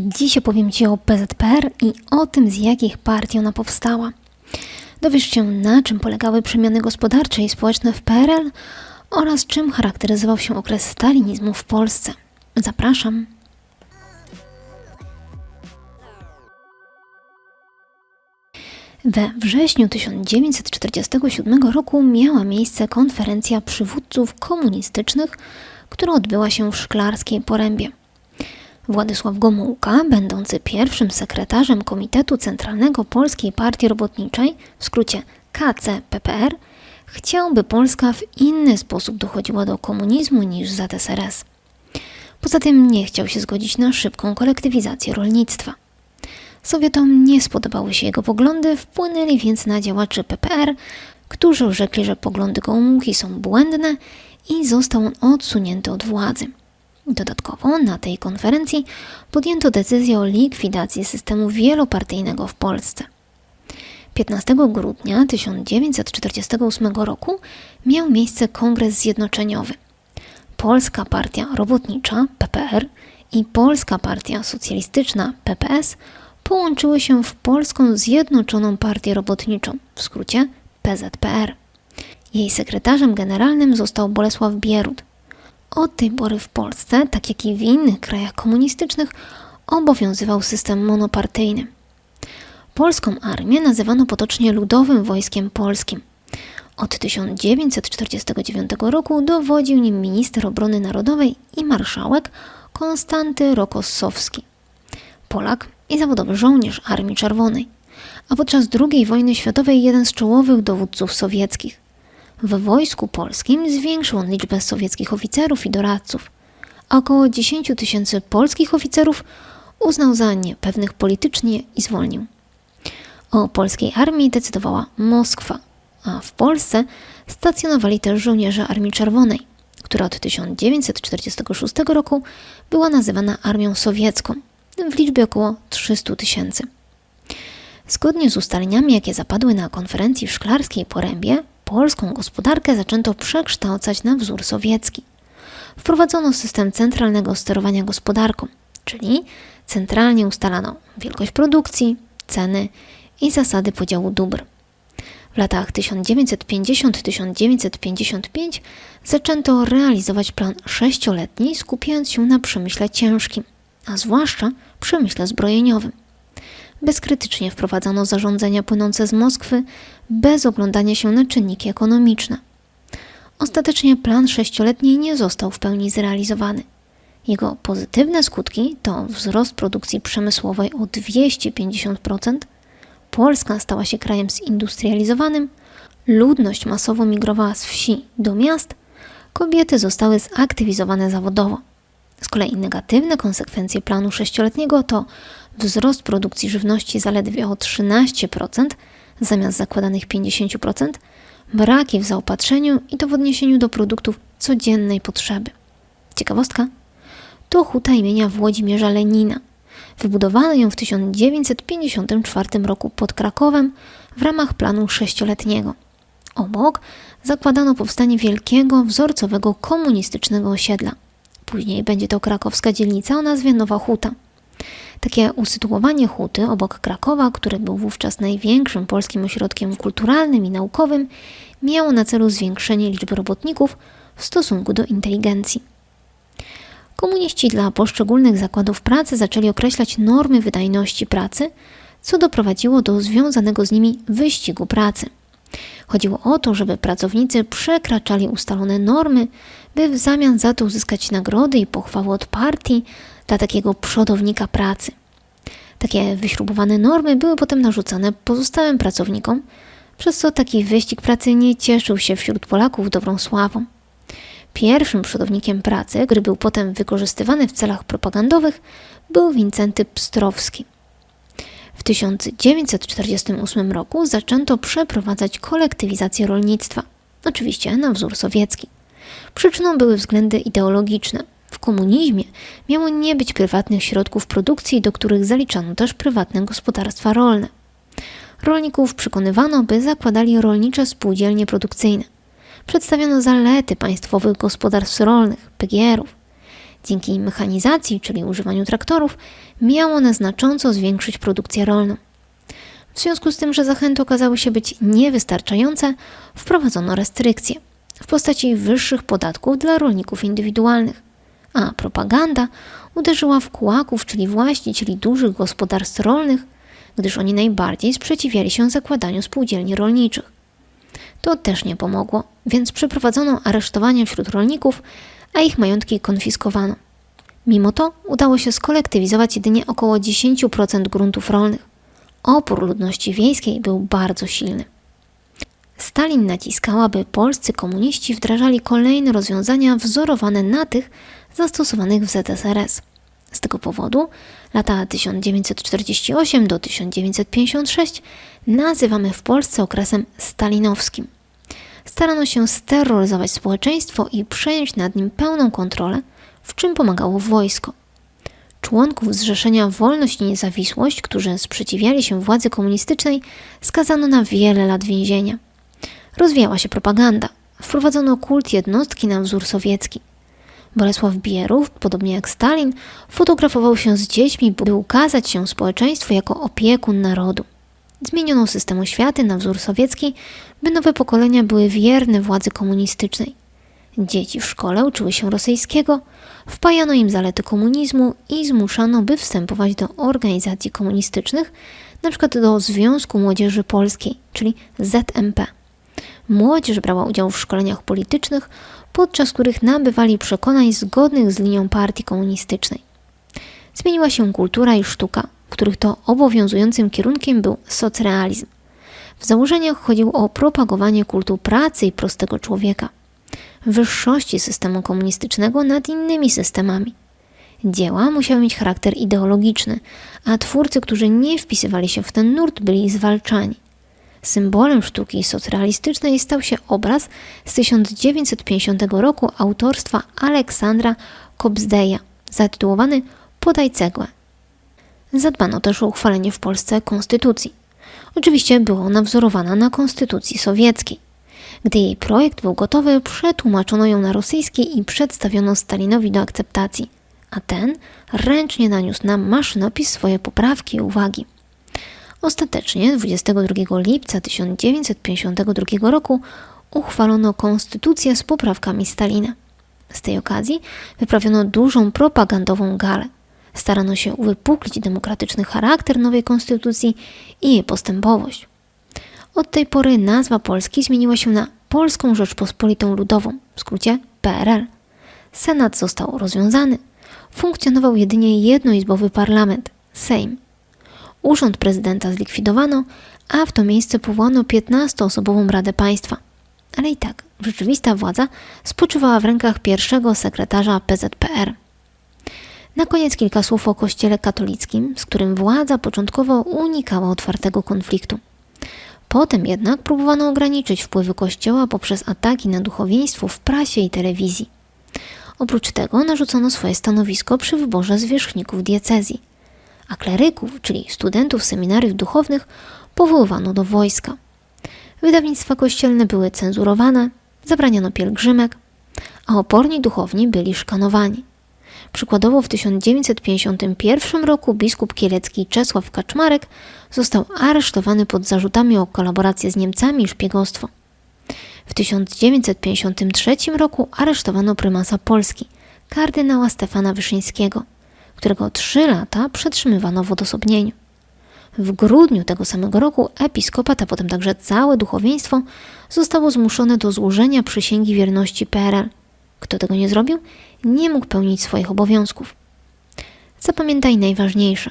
Dziś opowiem Ci o PZPR i o tym, z jakich partii ona powstała. Dowiesz się, na czym polegały przemiany gospodarcze i społeczne w PRL oraz czym charakteryzował się okres stalinizmu w Polsce. Zapraszam. We wrześniu 1947 roku miała miejsce konferencja przywódców komunistycznych, która odbyła się w Szklarskiej Porębie. Władysław Gomułka, będący pierwszym sekretarzem Komitetu Centralnego Polskiej Partii Robotniczej, w skrócie KCPPR, chciał, by Polska w inny sposób dochodziła do komunizmu niż ZSRS. Poza tym nie chciał się zgodzić na szybką kolektywizację rolnictwa. Sowietom nie spodobały się jego poglądy, wpłynęli więc na działaczy PPR, którzy orzekli, że poglądy Gomułki są błędne i został on odsunięty od władzy. Dodatkowo na tej konferencji podjęto decyzję o likwidacji systemu wielopartyjnego w Polsce. 15 grudnia 1948 roku miał miejsce Kongres Zjednoczeniowy. Polska Partia Robotnicza PPR i Polska Partia Socjalistyczna PPS połączyły się w Polską Zjednoczoną Partię Robotniczą, w skrócie PZPR. Jej sekretarzem generalnym został Bolesław Bierut. Od tej pory w Polsce, tak jak i w innych krajach komunistycznych, obowiązywał system monopartyjny. Polską armię nazywano potocznie Ludowym Wojskiem Polskim. Od 1949 roku dowodził nim minister obrony narodowej i marszałek Konstanty Rokossowski. Polak i zawodowy żołnierz Armii Czerwonej, a podczas II wojny światowej jeden z czołowych dowódców sowieckich. W wojsku polskim zwiększył on liczbę sowieckich oficerów i doradców, około 10 tysięcy polskich oficerów uznał za niepewnych politycznie i zwolnił. O polskiej armii decydowała Moskwa, a w Polsce stacjonowali też żołnierze Armii Czerwonej, która od 1946 roku była nazywana Armią Sowiecką w liczbie około 300 tysięcy. Zgodnie z ustaleniami, jakie zapadły na konferencji w Szklarskiej Porębie, polską gospodarkę zaczęto przekształcać na wzór sowiecki. Wprowadzono system centralnego sterowania gospodarką, czyli centralnie ustalano wielkość produkcji, ceny i zasady podziału dóbr. W latach 1950-1955 zaczęto realizować plan sześcioletni, skupiając się na przemyśle ciężkim, a zwłaszcza przemyśle zbrojeniowym. Bezkrytycznie wprowadzano zarządzenia płynące z Moskwy, bez oglądania się na czynniki ekonomiczne. Ostatecznie plan sześcioletni nie został w pełni zrealizowany. Jego pozytywne skutki to wzrost produkcji przemysłowej o 250%, Polska stała się krajem zindustrializowanym, ludność masowo migrowała z wsi do miast, kobiety zostały zaktywizowane zawodowo. Z kolei negatywne konsekwencje planu sześcioletniego to wzrost produkcji żywności zaledwie o 13% zamiast zakładanych 50%, braki w zaopatrzeniu i to w odniesieniu do produktów codziennej potrzeby. Ciekawostka? To huta imienia Włodzimierza Lenina. Wybudowano ją w 1954 roku pod Krakowem w ramach planu sześcioletniego. Obok zakładano powstanie wielkiego, wzorcowego komunistycznego osiedla. Później będzie to krakowska dzielnica o nazwie Nowa Huta. Takie usytuowanie huty obok Krakowa, który był wówczas największym polskim ośrodkiem kulturalnym i naukowym, miało na celu zwiększenie liczby robotników w stosunku do inteligencji. Komuniści dla poszczególnych zakładów pracy zaczęli określać normy wydajności pracy, co doprowadziło do związanego z nimi wyścigu pracy. Chodziło o to, żeby pracownicy przekraczali ustalone normy, by w zamian za to uzyskać nagrody i pochwały od partii dla takiego przodownika pracy. Takie wyśrubowane normy były potem narzucane pozostałym pracownikom, przez co taki wyścig pracy nie cieszył się wśród Polaków dobrą sławą. Pierwszym przodownikiem pracy, który był potem wykorzystywany w celach propagandowych, był Wincenty Pstrowski. W 1948 roku zaczęto przeprowadzać kolektywizację rolnictwa, oczywiście na wzór sowiecki. Przyczyną były względy ideologiczne. W komunizmie miało nie być prywatnych środków produkcji, do których zaliczano też prywatne gospodarstwa rolne. Rolników przekonywano, by zakładali rolnicze spółdzielnie produkcyjne. Przedstawiono zalety państwowych gospodarstw rolnych, PGR-ów. Dzięki mechanizacji, czyli używaniu traktorów, miało one znacząco zwiększyć produkcję rolną. W związku z tym, że zachęty okazały się być niewystarczające, wprowadzono restrykcje w postaci wyższych podatków dla rolników indywidualnych, a propaganda uderzyła w kułaków, czyli właścicieli dużych gospodarstw rolnych, gdyż oni najbardziej sprzeciwiali się zakładaniu spółdzielni rolniczych. To też nie pomogło, więc przeprowadzono aresztowania wśród rolników, a ich majątki konfiskowano. Mimo to udało się skolektywizować jedynie około 10% gruntów rolnych. Opór ludności wiejskiej był bardzo silny. Stalin naciskał, aby polscy komuniści wdrażali kolejne rozwiązania wzorowane na tych zastosowanych w ZSRS. Z tego powodu lata 1948 do 1956 nazywamy w Polsce okresem stalinowskim. Starano się steroryzować społeczeństwo i przejąć nad nim pełną kontrolę, w czym pomagało wojsko. Członków Zrzeszenia Wolność i Niezawisłość, którzy sprzeciwiali się władzy komunistycznej, skazano na wiele lat więzienia. Rozwijała się propaganda. Wprowadzono kult jednostki na wzór sowiecki. Bolesław Bierów, podobnie jak Stalin, fotografował się z dziećmi, by ukazać się społeczeństwu jako opiekun narodu. Zmieniono system oświaty na wzór sowiecki, by nowe pokolenia były wierne władzy komunistycznej. Dzieci w szkole uczyły się rosyjskiego, wpajano im zalety komunizmu i zmuszano, by wstępować do organizacji komunistycznych, np. do Związku Młodzieży Polskiej, czyli ZMP. Młodzież brała udział w szkoleniach politycznych, podczas których nabywali przekonań zgodnych z linią partii komunistycznej. Zmieniła się kultura i sztuka, których to obowiązującym kierunkiem był socrealizm. W założeniach chodziło o propagowanie kultu pracy i prostego człowieka, wyższości systemu komunistycznego nad innymi systemami. Dzieła musiały mieć charakter ideologiczny, a twórcy, którzy nie wpisywali się w ten nurt, byli zwalczani. Symbolem sztuki socrealistycznej stał się obraz z 1950 roku autorstwa Aleksandra Kobzdeja, zatytułowany Podaj cegłę. Zadbano też o uchwalenie w Polsce konstytucji. Oczywiście była ona wzorowana na konstytucji sowieckiej. Gdy jej projekt był gotowy, przetłumaczono ją na rosyjski i przedstawiono Stalinowi do akceptacji, a ten ręcznie naniósł na maszynopis swoje poprawki i uwagi. Ostatecznie 22 lipca 1952 roku uchwalono konstytucję z poprawkami Stalina. Z tej okazji wyprawiono dużą propagandową galę. Starano się uwypuklić demokratyczny charakter nowej konstytucji i jej postępowość. Od tej pory nazwa Polski zmieniła się na Polską Rzeczpospolitą Ludową, w skrócie PRL. Senat został rozwiązany. Funkcjonował jedynie jednoizbowy parlament Sejm. Urząd prezydenta zlikwidowano, a w to miejsce powołano 15-osobową Radę Państwa. Ale i tak, rzeczywista władza spoczywała w rękach pierwszego sekretarza PZPR. Na koniec kilka słów o Kościele katolickim, z którym władza początkowo unikała otwartego konfliktu. Potem jednak próbowano ograniczyć wpływy Kościoła poprzez ataki na duchowieństwo w prasie i telewizji. Oprócz tego narzucono swoje stanowisko przy wyborze zwierzchników diecezji – a kleryków, czyli studentów seminariów duchownych, powoływano do wojska. Wydawnictwa kościelne były cenzurowane, zabraniano pielgrzymek, a oporni duchowni byli szkanowani. Przykładowo w 1951 roku biskup kielecki Czesław Kaczmarek został aresztowany pod zarzutami o kolaborację z Niemcami i szpiegostwo. W 1953 roku aresztowano prymasa Polski, kardynała Stefana Wyszyńskiego – którego trzy lata przetrzymywano w odosobnieniu. W grudniu tego samego roku episkopat, a potem także całe duchowieństwo zostało zmuszone do złożenia przysięgi wierności PRL. Kto tego nie zrobił, nie mógł pełnić swoich obowiązków. Zapamiętaj najważniejsze.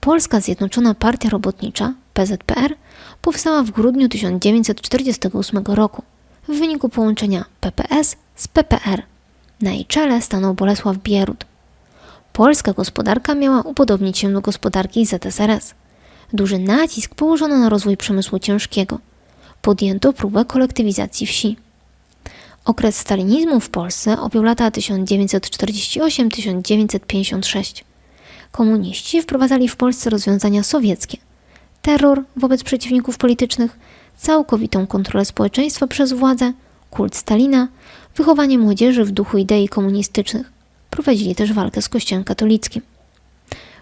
Polska Zjednoczona Partia Robotnicza, PZPR, powstała w grudniu 1948 roku w wyniku połączenia PPS z PPR. Na jej czele stanął Bolesław Bierut, Polska gospodarka miała upodobnić się do gospodarki ZSRS. Duży nacisk położono na rozwój przemysłu ciężkiego. Podjęto próbę kolektywizacji wsi. Okres stalinizmu w Polsce objął lata 1948-1956. Komuniści wprowadzali w Polsce rozwiązania sowieckie. Terror wobec przeciwników politycznych, całkowitą kontrolę społeczeństwa przez władzę, kult Stalina, wychowanie młodzieży w duchu idei komunistycznych prowadzili też walkę z Kościołem katolickim.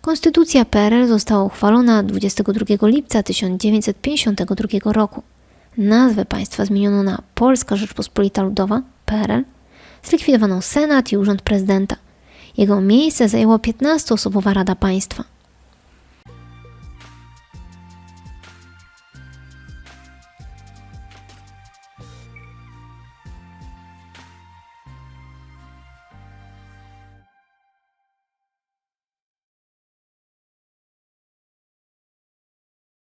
Konstytucja PRL została uchwalona 22 lipca 1952 roku. Nazwę państwa zmieniono na Polska Rzeczpospolita Ludowa PRL. Zlikwidowano Senat i Urząd Prezydenta. Jego miejsce zajęła 15-osobowa Rada Państwa.